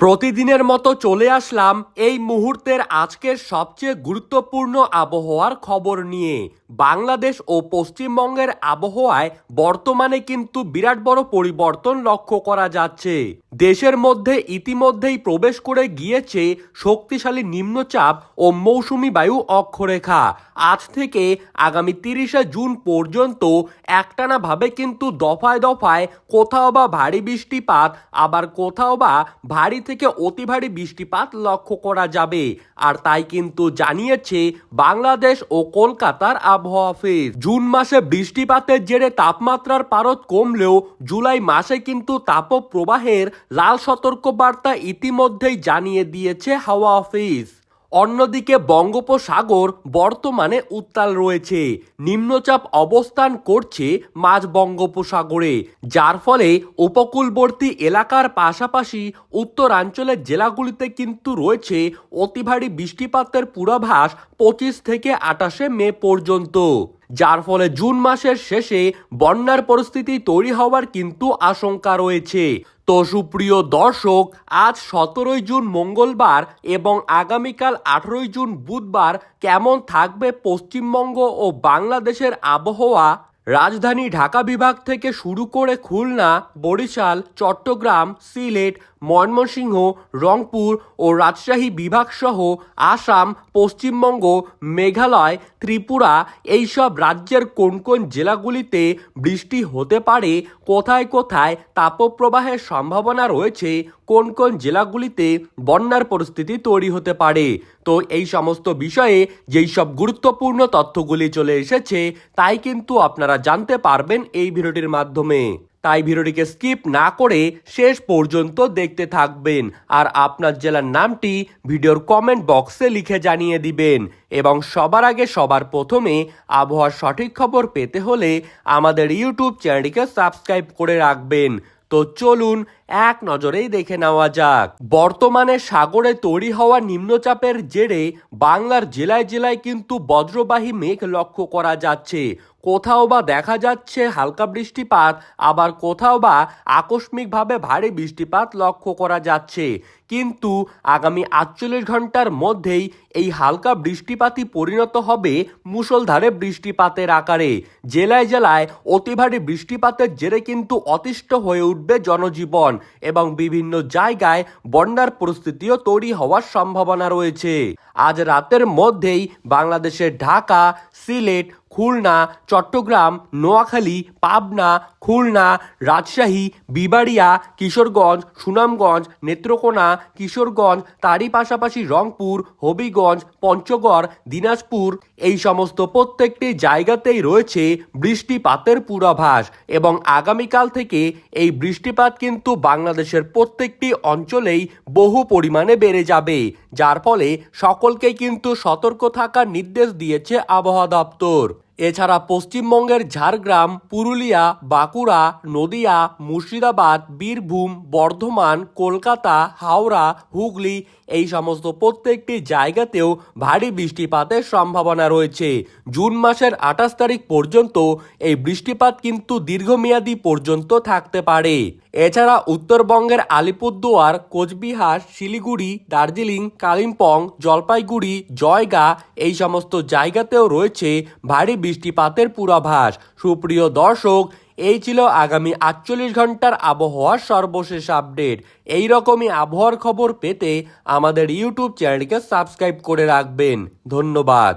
প্রতিদিনের মতো চলে আসলাম এই মুহূর্তের আজকের সবচেয়ে গুরুত্বপূর্ণ আবহাওয়ার খবর নিয়ে। বাংলাদেশ ও পশ্চিমবঙ্গের আবহাওয়ায় বর্তমানে কিন্তু বিরাট বড় পরিবর্তন লক্ষ্য করা যাচ্ছে। দেশের মধ্যে ইতিমধ্যেই প্রবেশ করে গিয়েছে শক্তিশালী নিম্নচাপ ও মৌসুমি বায়ু অক্ষরেখা। আজ থেকে আগামী তিরিশে জুন পর্যন্ত একটানা ভাবে কিন্তু দফায় দফায় কোথাও বা ভারী বৃষ্টিপাত, আবার কোথাও বা ভারী থেকে অতি ভারী বৃষ্টিপাত লক্ষ্য করা যাবে। আর তাই কিন্তু জানিয়েছে বাংলাদেশ ও কলকাতার আবহাওয়া অফিস। জুন মাসে বৃষ্টিপাতের জেরে তাপমাত্রার পারদ কমলেও জুলাই মাসে কিন্তু তাপপ্রবাহের লাল সতর্ক বার্তা ইতিমধ্যেই জানিয়ে দিয়েছে হাওয়া অফিস। অন্যদিকে বঙ্গোপসাগর বর্তমানে উত্তাল রয়েছে। নিম্নচাপ অবস্থান করছে মাঝ বঙ্গোপসাগরে, যার ফলে উপকূলবর্তী এলাকার পাশাপাশি উত্তরাঞ্চলের জেলাগুলিতে কিন্তু রয়েছে অতি ভারী বৃষ্টিপাতের পূর্বাভাস পঁচিশ থেকে আটাশে মে পর্যন্ত। যার ফলে জুন মাসের শেষে বন্যার পরিস্থিতি তৈরি হওয়ার কিন্তু আশঙ্কা রয়েছে। তো সুপ্রিয় দর্শক, আজ সতেরোই জুন মঙ্গলবার এবং আগামীকাল আঠেরোই জুন বুধবার কেমন থাকবে পশ্চিমবঙ্গ ও বাংলাদেশের আবহাওয়া? রাজধানী ঢাকা বিভাগ থেকে শুরু করে খুলনা, বরিশাল, চট্টগ্রাম, সিলেট, ময়মনসিংহ, রংপুর ও রাজশাহী বিভাগ সহ আসাম, পশ্চিমবঙ্গ, মেঘালয়, ত্রিপুরা এইসব রাজ্যের কোন কোন জেলাগুলিতে বৃষ্টি হতে পারে, কোথায় কোথায় তাপপ্রবাহের সম্ভাবনা রয়েছে, কোন কোন জেলাগুলিতে বন্যার পরিস্থিতি তৈরি হতে পারে? তো এই সমস্ত বিষয়ে যেই সব গুরুত্বপূর্ণ তথ্যগুলি চলে এসেছে, তাই কিন্তু আপনারা জানতে পারবেন এই ভিডিওটির মাধ্যমে। তাই ভিডিওটিকে স্কিপ না করে শেষ পর্যন্ত দেখতে থাকবেন আর আপনার জেলার নামটি ভিডিওর কমেন্ট বক্সে লিখে জানিয়ে দিবেন এবং সবার আগে সবার প্রথমে আবহাওয়ার সঠিক খবর পেতে হলে আমাদের ইউটিউব চ্যানেলটিকে সাবস্ক্রাইব করে রাখবেন। তো চলুন এক নজরেই দেখে নেওয়া যাক। বর্তমানে সাগরে তৈরি হওয়া নিম্নচাপের জেরে বাংলার জেলায় জেলায় কিন্তু বজ্রবাহী মেঘ লক্ষ্য করা যাচ্ছে। কোথাও বা দেখা যাচ্ছে হালকা বৃষ্টিপাত, আবার কোথাও বা আকস্মিকভাবে ভারী বৃষ্টিপাত লক্ষ্য করা যাচ্ছে। কিন্তু আগামী আটচল্লিশ ঘণ্টার মধ্যেই এই হালকা বৃষ্টিপাতই পরিণত হবে মুষলধারে বৃষ্টিপাতের আকারে। জেলায় জেলায় অতি ভারী বৃষ্টিপাতের জেরে কিন্তু অতিষ্ঠ হয়ে উঠবে জনজীবন এবং বিভিন্ন জায়গায় বন্যার পরিস্থিতিও তৈরি হওয়ার সম্ভাবনা রয়েছে। আজ রাতের মধ্যেই বাংলাদেশের ঢাকা, সিলেট খুলনা, চট্টগ্রাম, নোয়াখালী, পাবনা, খুলনা, রাজশাহী, বিবাড়িয়া, কিশোরগঞ্জ, সুনামগঞ্জ, নেত্রকোনা, কিশোরগঞ্জ, তারই পাশাপাশি রংপুর, হবিগঞ্জ, পঞ্চগড়, দিনাজপুর, এই সমস্ত প্রত্যেকটি জায়গাতেই রয়েছে বৃষ্টিপাতের পূর্বাভাস এবং আগামীকাল থেকে এই বৃষ্টিপাত কিন্তু বাংলাদেশের প্রত্যেকটি অঞ্চলেই বহু পরিমাণে বেড়ে যাবে, যার ফলে সকলকেই কিন্তু সতর্ক থাকার নির্দেশ দিয়েছে আবহাওয়া দপ্তর। এছাড়া পশ্চিমবঙ্গের ঝাড়গ্রাম, পুরুলিয়া, বাঁকুড়া, নদিয়া, মুর্শিদাবাদ, বীরভূম, বর্ধমান, কলকাতা, হাওড়া, হুগলি এই সমস্ত প্রত্যেকটি জায়গাতেও ভারী বৃষ্টিপাতের সম্ভাবনা রয়েছে। জুন মাসের আঠাশ তারিখ পর্যন্ত এই বৃষ্টিপাত কিন্তু দীর্ঘমেয়াদী পর্যন্ত থাকতে পারে। এছাড়া উত্তরবঙ্গের আলিপুরদুয়ার, কোচবিহার, শিলিগুড়ি, দার্জিলিং, কালিম্পং, জলপাইগুড়ি, জয়গা এই সমস্ত জায়গাতেও রয়েছে ভারী বৃষ্টিপাতের পূর্বাভাস। সুপ্রিয় দর্শক, এই ছিল আগামী আটচল্লিশ ঘণ্টার আবহাওয়ার সর্বশেষ আপডেট। এই রকমই আবহাওয়ার খবর পেতে আমাদের ইউটিউব চ্যানেলকে সাবস্ক্রাইব করে রাখবেন। ধন্যবাদ।